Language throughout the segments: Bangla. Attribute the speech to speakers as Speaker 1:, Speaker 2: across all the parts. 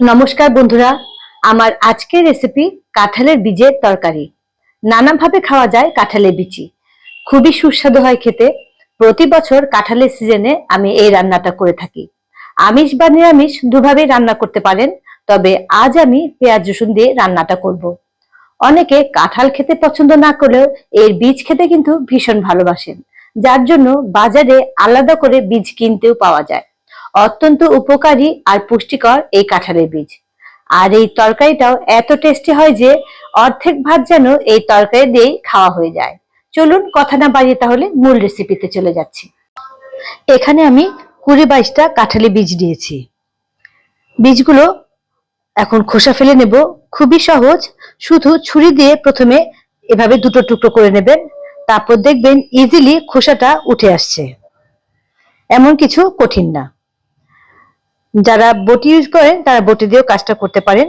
Speaker 1: নমস্কার বন্ধুরা, আমার আজকের রেসিপি কাঁঠালের বীজের তরকারি। নানাভাবে খাওয়া যায় কাঁঠালের বিচি। খুবই সুস্বাদু হয় খেতে। প্রতি বছর কাঁঠালের সিজনে আমি এই রান্নাটা করে থাকি। আমিষ বা নিরামিষ দুভাবেই রান্না করতে পারেন, তবে আজ আমি পেঁয়াজ, রসুন দিয়ে রান্নাটা করব। অনেকে কাঁঠাল খেতে পছন্দ না করলেও এর বীজ খেতে কিন্তু ভীষণ ভালোবাসেন, যার জন্য বাজারে আলাদা করে বীজ কিনতেও পাওয়া যায়। অত্যন্ত উপকারী আর পুষ্টিকর এই কাঁঠালের বীজ। আর এই তরকারিটাও এত টেস্টি হয় যে, অর্ধেক ভাত যেন এই তরকারি দিয়েই খাওয়া হয়ে যায়। চলুন কথা না বাড়িয়ে তাহলে মূল রেসিপিতে চলে যাচ্ছি। এখানে আমি কুড়ি বাইশটা কাঁঠালি বীজ দিয়েছি। বীজগুলো এখন খোসা ফেলে নেব। খুবই সহজ। শুধু ছুরি দিয়ে প্রথমে এভাবে দুটো টুকরো করে নেবেন। তারপর দেখবেন ইজিলি খোসাটা উঠে আসছে। এমন কিছু কঠিন না। যারা বটি ইউজ করেন, তারা বটি দিয়েও কাজটা করতে পারেন।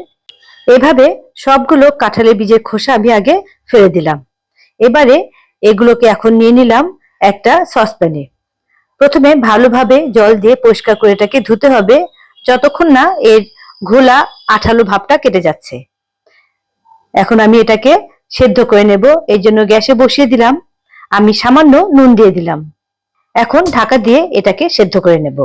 Speaker 1: এভাবে সবগুলো কাঁঠালের বীজের খোসা আমি আগে ফেলে দিলাম। এবারে এগুলোকে এখন নিয়ে নিলাম একটা সসপ্যানে প্রথমে ভালোভাবে জল দিয়ে পরিষ্কার করে এটাকে ধুতে হবে, যতক্ষণ না এর ঘোলা আঠালো ভাবটা কেটে যাচ্ছে। এখন আমি এটাকে সেদ্ধ করে নেব, এর জন্য গ্যাসে বসিয়ে দিলাম। আমি সামান্য নুন দিয়ে দিলাম। এখন ঢাকা দিয়ে এটাকে সেদ্ধ করে নেব।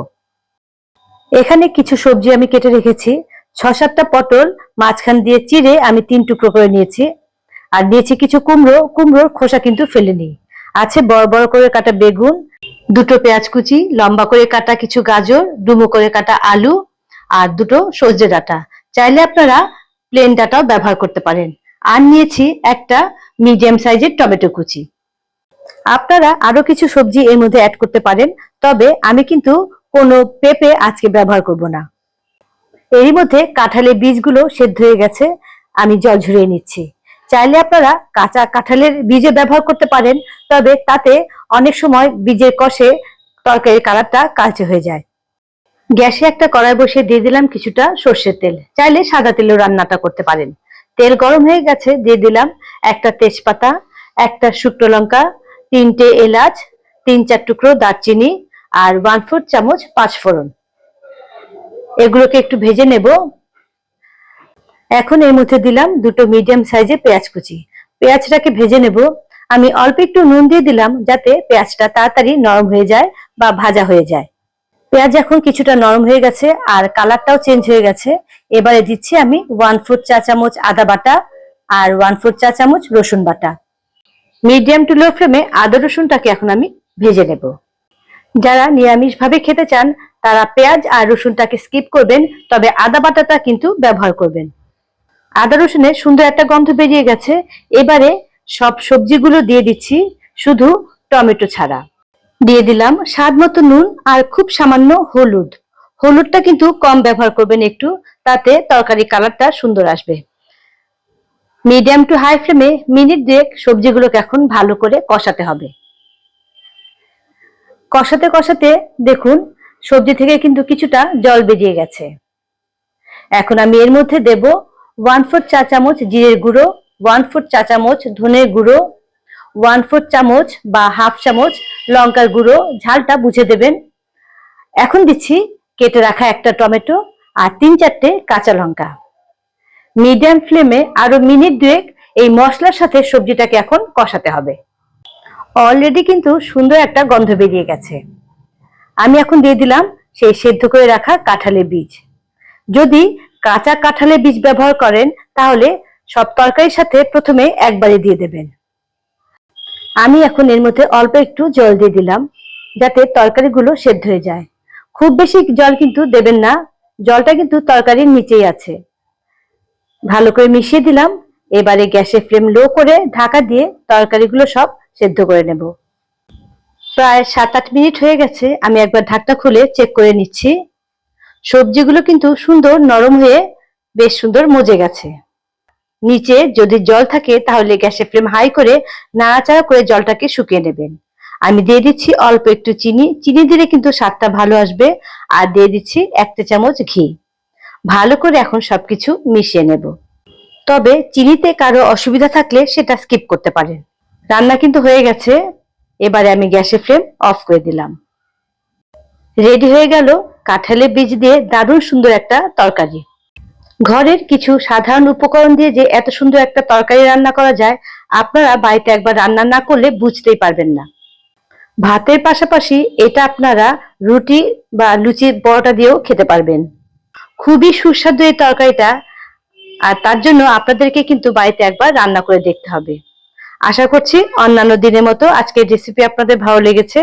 Speaker 1: এখানে কিছু সবজি আমি কেটে রেখেছি। ছ সাতটা পটল, মাঝখান দিয়ে চিড়ে আমি তিন টুকরো করে নিয়েছি। আর নিয়েছি কিছু কুমড়ো, কুমড়োর খোসা কিন্তু ফেলে ফেলেনি। আছে বড় বড় করে কাটা বেগুন, দুটো পেঁয়াজ কুচি, লম্বা করে কাটা কিছু গাজর, ডুমো করে কাটা আলু আর দুটো সজনে ডাঁটা। চাইলে আপনারা প্লেন ডাটাও ব্যবহার করতে পারেন। আর নিয়েছি একটা মিডিয়াম সাইজের টমেটো কুচি। আপনারা আরও কিছু সবজি এর মধ্যে অ্যাড করতে পারেন। তবে আমি কিন্তু কোনো পেঁপে আজকে ব্যবহার করব না। এরই মধ্যে কাঁঠালের বীজগুলো সেদ্ধ হয়ে গেছে, আমি জল ঝরিয়ে নিচ্ছি। চাইলে আপনারা কাঁচা কাঁঠালের বীজে ব্যবহার করতে পারেন, তবে তাতে অনেক সময় বীজের কষে তরকারির কালারটা কালচে হয়ে যায়। গ্যাসে একটা কড়াই বসিয়ে দিয়ে দিলাম কিছুটা সর্ষের তেল। চাইলে সাদা তেলেও রান্নাটা করতে পারেন। তেল গরম হয়ে গেছে, দিয়ে দিলাম একটা তেজপাতা, একটা শুকনো লঙ্কা, তিনটে এলাচ, তিন চার টুকরো দারচিনি আর ওয়ান ফোর চামচ পাঁচ ফোড়ন। এগুলোকে একটু ভেজে নেব। এখন এর মধ্যে দিলাম দুটো মিডিয়াম সাইজের পেঁয়াজ কুচি। পেঁয়াজটাকে ভেজে নেব। আমি অল্প একটু নুন দিয়ে দিলাম যাতে পেঁয়াজটা তাড়াতাড়ি নরম হয়ে যায় বা ভাজা হয়ে যায়। পেঁয়াজ এখন কিছুটা নরম হয়ে গেছে আর কালারটাও চেঞ্জ হয়ে গেছে। এবারে দিচ্ছি আমি ওয়ান ফোর চা চামচ আদা বাটা আর ওয়ান ফোর চা চামচ রসুন বাটা। মিডিয়াম টু লো ফ্লেমে আদা রসুনটাকে এখন আমি ভেজে নেব। যারা নিরামিষ ভাবে খেতে চান, তারা পেঁয়াজ আর রসুনটাকে স্কিপ করবেন, তবে আদা বাটাটা কিন্তু ব্যবহার করবেন। আদা রসুনের সুন্দর একটা গন্ধ বেরিয়ে গেছে। এবারে সব সবজিগুলো দিয়ে দিচ্ছি, শুধু টমেটো ছাড়া। দিয়ে দিলাম স্বাদ মতো নুন আর খুব সামান্য হলুদ। হলুদটা কিন্তু কম ব্যবহার করবেন একটু, তাতে তরকারি কালারটা সুন্দর আসবে। মিডিয়াম টু হাই ফ্লেমে মিনিট দুয়েক সবজিগুলোকে এখন ভালো করে কষাতে হবে। কষাতে কষাতে দেখুন, সবজি থেকে কিন্তু কিছুটা জল বেরিয়ে গেছে। এখন আমি এর মধ্যে দেব ওয়ান ফোর চা চামচ জিরের গুঁড়ো ওয়ান ফোর চা চামচ ধনের গুঁড়ো ওয়ান ফোর চামচ বা হাফ চামচ লঙ্কার গুঁড়ো, ঝালটা বুঝে দেবেন। এখন দিচ্ছি কেটে রাখা একটা টমেটো আর তিন চারটে কাঁচা লঙ্কা। মিডিয়াম ফ্লেমে আরও মিনিট দুয়েক এই মশলার সাথে সবজিটাকে এখন কষাতে হবে। অলরেডি কিন্তু সুন্দর একটা গন্ধ বেরিয়ে গেছে। আমি এখন দিয়ে দিলাম সেই সেদ্ধ করে রাখা কাঁঠালের বীজ। যদি কাঁচা কাঁঠালের বীজ ব্যবহার করেন, তাহলে সব তরকারির সাথে প্রথমে একবারে দিয়ে দেবেন। আমি এখন এর মধ্যে অল্প একটু জল দিয়ে দিলাম, যাতে তরকারিগুলো সেদ্ধ হয়ে যায়। খুব বেশি জল কিন্তু দেবেন না, জলটা কিন্তু তরকারির নিচেই আছে। ভালো করে মিশিয়ে দিলাম এবারে গ্যাসের ফ্লেম লো করে ঢাকা দিয়ে তরকারিগুলো সব সেদ্ধ করে নেব। প্রায় সাত আট মিনিট হয়ে গেছে, আমি একবার ঢাকটা খুলে চেক করে নিচ্ছি। সবজিগুলো কিন্তু সুন্দর নরম হয়ে বেশ সুন্দর মজে গেছে। নিচে যদি জল থাকে তাহলে গ্যাসের ফ্লেম হাই করে নাড়াচাড়া করে জলটাকে শুকিয়ে নেবেন। আমি দিয়ে দিচ্ছি অল্প একটু চিনি। চিনি দিলে কিন্তু স্বাদটা ভালো আসবে। আর দিয়ে দিচ্ছি এক চা চামচ ঘি। ভালো করে এখন সবকিছু মিশিয়ে নেব। তবে চিনিতে কারও অসুবিধা থাকলে সেটা স্কিপ করতে পারেন। রান্না কিন্তু হয়ে গেছে, এবারে আমি গ্যাসের ফ্লেম অফ করে দিলাম। রেডি হয়ে গেল কাঁঠালের বীজ দিয়ে দারুণ সুন্দর একটা তরকারি। ঘরের কিছু সাধারণ উপকরণ দিয়ে যে এত সুন্দর একটা তরকারি রান্না করা যায়, আপনারা বাড়িতে একবার রান্না না করলে বুঝতেই পারবেন না। ভাতের পাশাপাশি এটা আপনারা রুটি বা লুচি পরোটা দিয়েও খেতে পারবেন। খুবই সুস্বাদু এই তরকারিটা আর তার জন্য আপনাদেরকে কিন্তু বাড়িতে একবার রান্না করে দেখতে হবে। আশা করছি অন্যান্য দিনের মতো আজকের রেসিপি আপনাদের ভালো লেগেছে।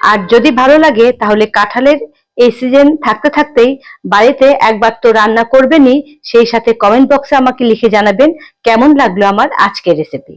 Speaker 1: আর যদি ভালো লাগে, তাহলে কাঁঠালের এই সিজন থাকতে থাকতেই বাড়িতে একবার তো রান্না করবেনই, সেই সাথে কমেন্ট বক্সে আমাকে লিখে জানাবেন কেমন লাগল আমার আজকের রেসিপি